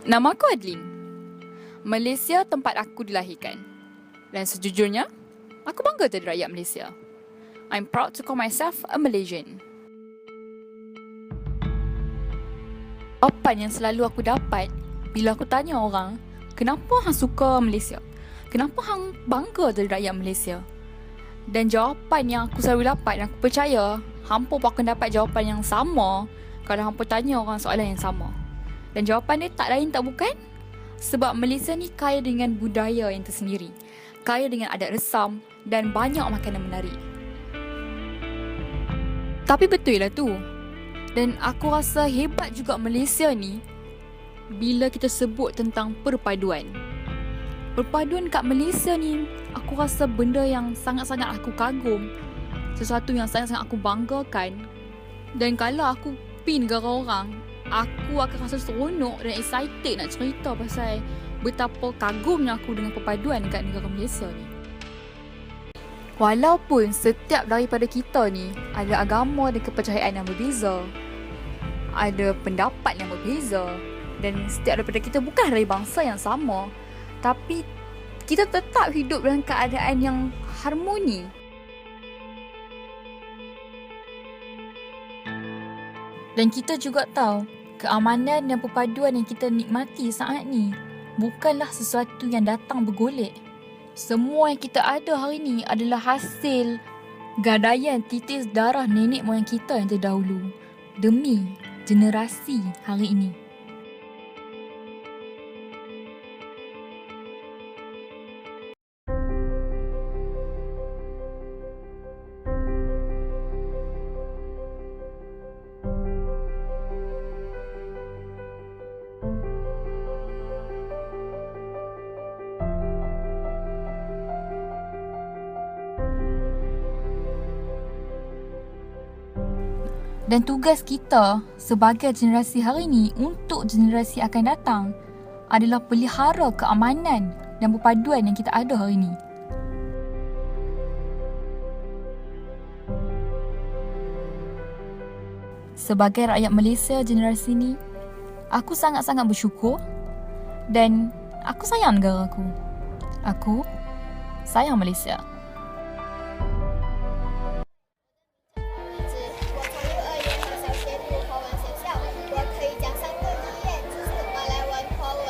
Nama aku Adlin. Malaysia tempat aku dilahirkan. Dan sejujurnya, aku bangga jadi rakyat Malaysia. I'm proud to call myself a Malaysian. Jawapan yang selalu aku dapat bila aku tanya orang, kenapa hang suka Malaysia? Kenapa hang bangga jadi rakyat Malaysia? Dan jawapan yang aku selalu dapat dan aku percaya, hampa pun akan dapat jawapan yang sama kalau hampa tanya orang soalan yang sama. Dan jawapan dia tak lain tak bukan sebab Malaysia ni kaya dengan budaya yang tersendiri. Kaya dengan adat resam dan banyak makanan menarik. Tapi betul lah tu. Dan aku rasa hebat juga Malaysia ni bila kita sebut tentang perpaduan. Perpaduan kat Malaysia ni aku rasa benda yang sangat-sangat aku kagum. Sesuatu yang sangat-sangat aku banggakan. Dan kalau aku pin negara orang, aku akan rasa seronok dan excited nak cerita pasal betapa kagumnya aku dengan perpaduan dekat negara Malaysia ni. Walaupun setiap daripada kita ni ada agama dan kepercayaan yang berbeza, ada pendapat yang berbeza dan setiap daripada kita bukan dari bangsa yang sama, tapi kita tetap hidup dalam keadaan yang harmoni. Dan kita juga tahu keamanan dan perpaduan yang kita nikmati saat ni bukanlah sesuatu yang datang bergolek. Semua yang kita ada hari ni adalah hasil gadaian titis darah nenek moyang kita yang terdahulu demi generasi hari ini. Dan tugas kita sebagai generasi hari ini untuk generasi akan datang adalah pelihara keamanan dan perpaduan yang kita ada hari ini. Sebagai rakyat Malaysia generasi ini, aku sangat-sangat bersyukur dan aku sayang negara aku. Aku sayang Malaysia. 华文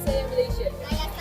Saya Malaysia.